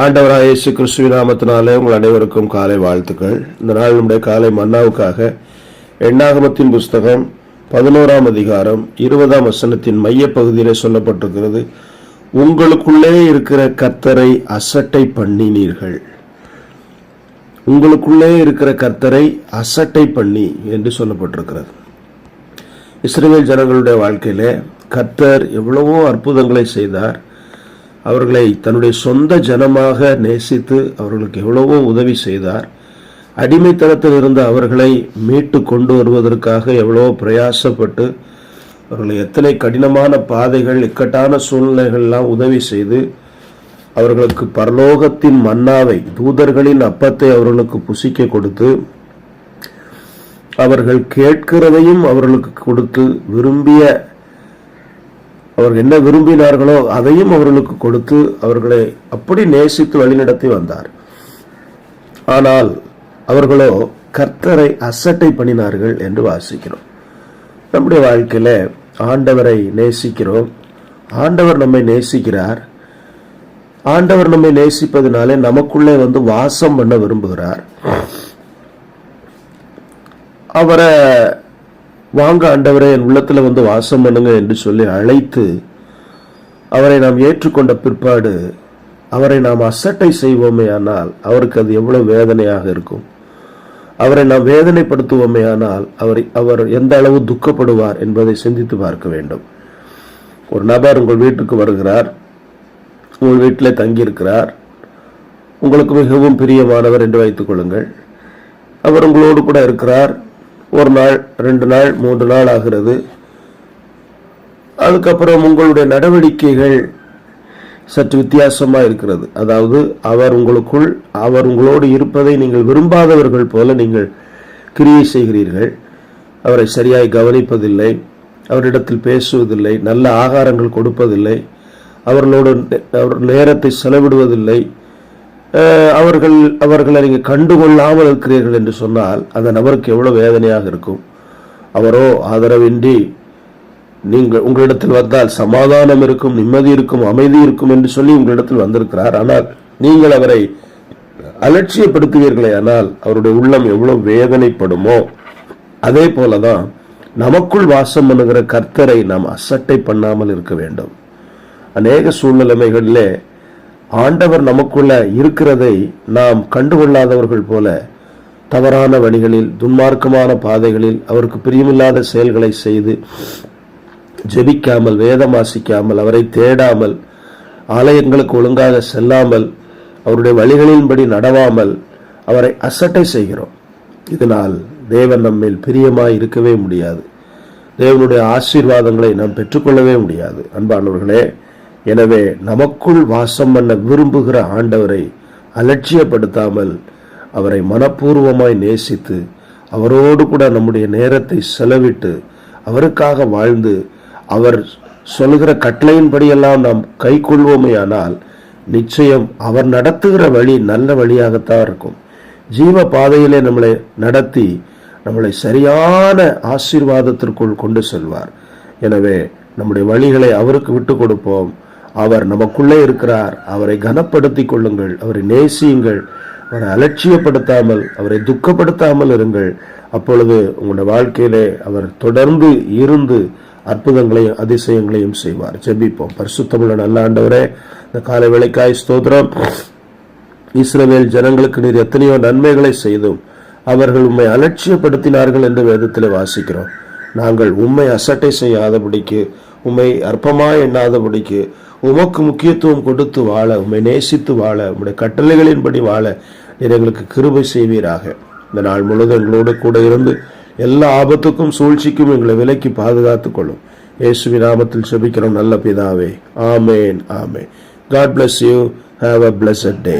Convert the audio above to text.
ஆண்டவராக இயேசு கிறிஸ்துவ நாமத்தினாலே உங்கள் அனைவருக்கும் காலை வாழ்த்துக்கள். இந்த நாள் நம்முடைய காலை மன்னாவுக்காக எண்ணாகமத்தின் புஸ்தகம் பதினோராம் அதிகாரம் இருபதாம் வசனத்தின் மையப்பகுதியிலே சொல்லப்பட்டிருக்கிறது உங்களுக்குள்ளே இருக்கிற கர்த்தரை அசட்டை பண்ணினீர்கள். உங்களுக்குள்ளே இருக்கிற கர்த்தரை அசட்டை பண்ணி என்று சொல்லப்பட்டிருக்கிறது. இஸ்ரேல் ஜனங்களுடைய வாழ்க்கையிலே கர்த்தர் எவ்வளவோ அற்புதங்களை செய்தார். அவர்களை தன்னுடைய சொந்த ஜனமாக நேசித்து அவர்களுக்கு எவ்வளவோ உதவி செய்தார். அடிமைத்தனத்தில் இருந்த அவர்களை மீட்டு கொண்டு வருவதற்காக எவ்வளோ பிரயாசப்பட்டு அவர்களை எத்தனை கடினமான பாதைகள் இக்கட்டான சூழ்நிலைகள்லாம் உதவி செய்து அவர்களுக்கு பரலோகத்தின் மன்னாவை தூதர்களின் அப்பத்தை அவர்களுக்கு புசிக்க கொடுத்து அவர்கள் கேட்கிறதையும் அவர்களுக்கு கொடுத்து விரும்பிய அவர் என்ன விரும்பினார்களோ அதையும் அவர்களுக்கு கொடுத்து அவர்களை அப்படி நேசித்து வழிநடத்தி வந்தார். ஆனால் அவர்களோ கர்த்தரை அசட்டை பண்ணினார்கள் என்று வாசிக்கிறோம். நம்முடைய வாழ்க்கையில ஆண்டவரை நேசிக்கிறோம். ஆண்டவர் நம்மை நேசிக்கிறார். ஆண்டவர் நம்மை நேசிப்பதனாலே நமக்குள்ளே வந்து வாசம் பண்ண விரும்புகிறார். அவரை வாங்க ஆண்டவரே என் உள்ளத்தில் வந்து வாசம் பண்ணுங்க என்று சொல்லி அழைத்து அவரை நாம் ஏற்றுக்கொண்ட பிற்பாடு அவரை நாம் அசட்டை செய்வோமே ஆனால் அவருக்கு அது எவ்வளவு வேதனையாக இருக்கும். அவரை நாம் வேதனைப்படுத்துவோமே ஆனால் அவரை அவர் எந்த அளவு துக்கப்படுவார் என்பதை சிந்தித்து பார்க்க வேண்டும். ஒரு நபர் உங்கள் வீட்டுக்கு வருகிறார் உங்கள் வீட்டில் தங்கியிருக்கிறார் உங்களுக்கு மிகவும் பிரியமானவர் என்று வைத்துக் கொள்ளுங்கள். அவர் உங்களோடு கூட இருக்கிறார் ஒரு நாள் ரெண்டு நாள் மூன்று நாள் ஆகிறது. அதுக்கப்புறம் உங்களுடைய நடவடிக்கைகள் சற்று வித்தியாசமாக இருக்கிறது. அதாவது அவர் உங்களுக்குள் அவர் உங்களோடு இருப்பதை நீங்கள் விரும்பாதவர்கள் போல நீங்கள் கிரியை செய்கிறீர்கள். அவரை சரியாய் கவனிப்பதில்லை. அவரிடத்தில் பேசுவதில்லை. நல்ல ஆகாரங்கள் கொடுப்பதில்லை. அவர்களோடு அவர் நேரத்தை செலவிடுவதில்லை. அவர்கள் அவர்களை நீங்கள் கண்டுகொள்ளாமல் இருக்கிறீர்கள் என்று சொன்னால் அந்த நபருக்கு எவ்வளோ வேதனையாக இருக்கும். அவரோ ஆதரவின்றி நீங்கள் உங்களிடத்தில் வந்தால் சமாதானம் இருக்கும் நிம்மதி இருக்கும் அமைதி இருக்கும் என்று சொல்லி உங்களிடத்தில் வந்திருக்கிறார். ஆனால் நீங்கள் அவரை அலட்சியப்படுத்துவீர்களே ஆனால் அவருடைய உள்ளம் எவ்வளோ வேதனைப்படுமோ அதே போலதான் நமக்குள் வாசம் பண்ணுகிற கர்த்தரை நாம் அசட்டை பண்ணாமல் இருக்க வேண்டும். அநேக சூழ்நிலைமைகளிலே ஆண்டவர் நமக்குள்ள இருக்கிறதை நாம் கண்டுகொள்ளாதவர்கள் போல தவறான வழிகளில் துன்மார்க்கமான பாதைகளில் அவருக்கு பிரியமில்லாத செயல்களை செய்து ஜெபிக்காமல் வேதம் வாசிக்காமல் அவரை தேடாமல் ஆலயங்களுக்கு ஒழுங்காக செல்லாமல் அவருடைய வழிகளின்படி நடவாமல் அவரை அசட்டை செய்கிறோம். இதனால் தேவன் நம்மில் பிரியமாய் இருக்கவே முடியாது. தேவனுடைய ஆசீர்வாதங்களை நாம் பெற்றுக்கொள்ளவே முடியாது. அன்பானவர்களே எனவே நமக்குள் வாசம் பண்ண விரும்புகிற ஆண்டவரை அலட்சியப்படுத்தாமல் அவரை மனப்பூர்வமாய் நேசித்து அவரோடு கூட நம்முடைய நேரத்தை செலவிட்டு அவருக்காக வாழ்ந்து அவர் சொல்கிற கட்டளையின்படியெல்லாம் நாம் கை கொள்வோமேயானால் நிச்சயம் அவர் நடத்துகிற வழி நல்ல வழியாகத்தான் இருக்கும். ஜீவ பாதையிலே நம்மளை நடத்தி நம்மளை சரியான ஆசீர்வாதத்திற்குள் கொண்டு செல்வார். எனவே நம்முடைய வழிகளை அவருக்கு விட்டு கொடுப்போம். அவர் நமக்குள்ளே இருக்கிறார். அவரை கனப்படுத்திக் கொள்ளுங்கள். அவரை நேசியுங்கள். அவரை அலட்சியப்படுத்தாமல் அவரை துக்கப்படுத்தாமல் இருங்கள். அப்பொழுது உங்களுடைய வாழ்க்கையிலே அவர் தொடர்ந்து இருந்து அற்புதங்களையும் அதிசயங்களையும் செய்வார். ஜெபிப்போம். பரிசுத்தமுள்ள நல்ல ஆண்டவரே இந்த காலை வேளைக்காய் ஸ்தோத்திரம். இஸ்ரவேல் ஜனங்களுக்கு நீர் எத்தனையோ நன்மைகளை செய்தும் அவர்கள் உம்மை அலட்சியப்படுத்தினார்கள் என்று வேதத்தில் வாசிக்கிறோம். நாங்கள் உம்மை அசட்டை செய்யாதபடிக்கு உண்மை அற்பமாய் எண்ணாதபடிக்கு உமக்கு முக்கியத்துவம் கொடுத்து வாழ உம்மை நேசித்து வாழ உம்முடைய கட்டளைகளின்படி வாழ நீர் எங்களுக்கு கிருபை செய்வீராக. இந்த நாள் முழுவதும் எங்களோடு கூட இருந்து எல்லா ஆபத்துக்கும் சூழ்ச்சிக்கும் எங்களை விலக்கி பாதுகாத்துக் கொள்ளும். இயேசுவி நாமத்தில் செபிக்கிறோம். நல்ல பிதாவே. ஆமேன் ஆமேன். God bless you have a blessed day